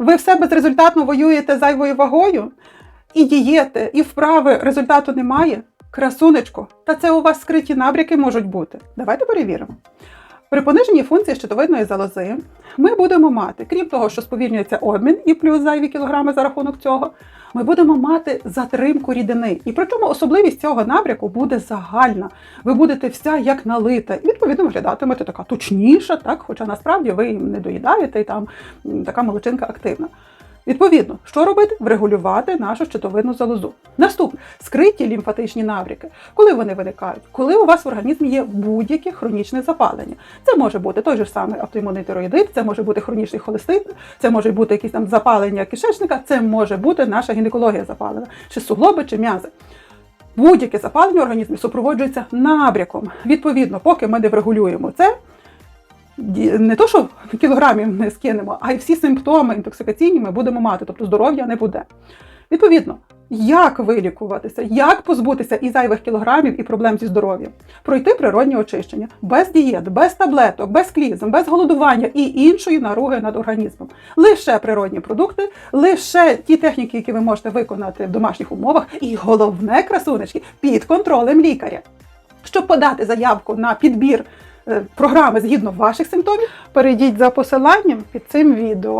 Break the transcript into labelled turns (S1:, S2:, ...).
S1: Ви все безрезультатно воюєте зайвою вагою, і дієти, і вправи результату немає. Красунечко, та це у вас скриті набряки можуть бути. Давайте перевіримо. При пониженні функції щитовидної залози ми будемо мати, крім того, що сповільнюється обмін і плюс зайві кілограми за рахунок цього, ми будемо мати затримку рідини. І причому особливість цього набряку буде загальна. Ви будете вся як налита, і відповідно виглядатимете така точніша, так, хоча насправді ви не доїдаєте, і там така молочинка активна. Відповідно, що робити? Врегулювати нашу щитовидну залозу. Наступне скриті лімфатичні набряки. Коли вони виникають? Коли у вас в організмі є будь-яке хронічне запалення. Це може бути той же самий автоімунний тироїдит, це може бути хронічний холестит, це може бути якісь там запалення кишечника, це може бути наша гінекологія запалена, чи суглоби, чи м'язи. Будь-яке запалення в організмі супроводжується набряком. Відповідно, поки ми не врегулюємо це, не то, що кілограмів не скинемо, а й всі симптоми інтоксикаційні ми будемо мати, тобто здоров'я не буде. Відповідно, як вилікуватися, як позбутися і зайвих кілограмів, і проблем зі здоров'ям, пройти природні очищення без дієт, без таблеток, без клізм, без голодування і іншої наруги над організмом. Лише природні продукти, лише ті техніки, які ви можете виконати в домашніх умовах, і головне красунечки під контролем лікаря. Щоб подати заявку на підбір програми згідно ваших симптомів, перейдіть за посиланням під цим відео.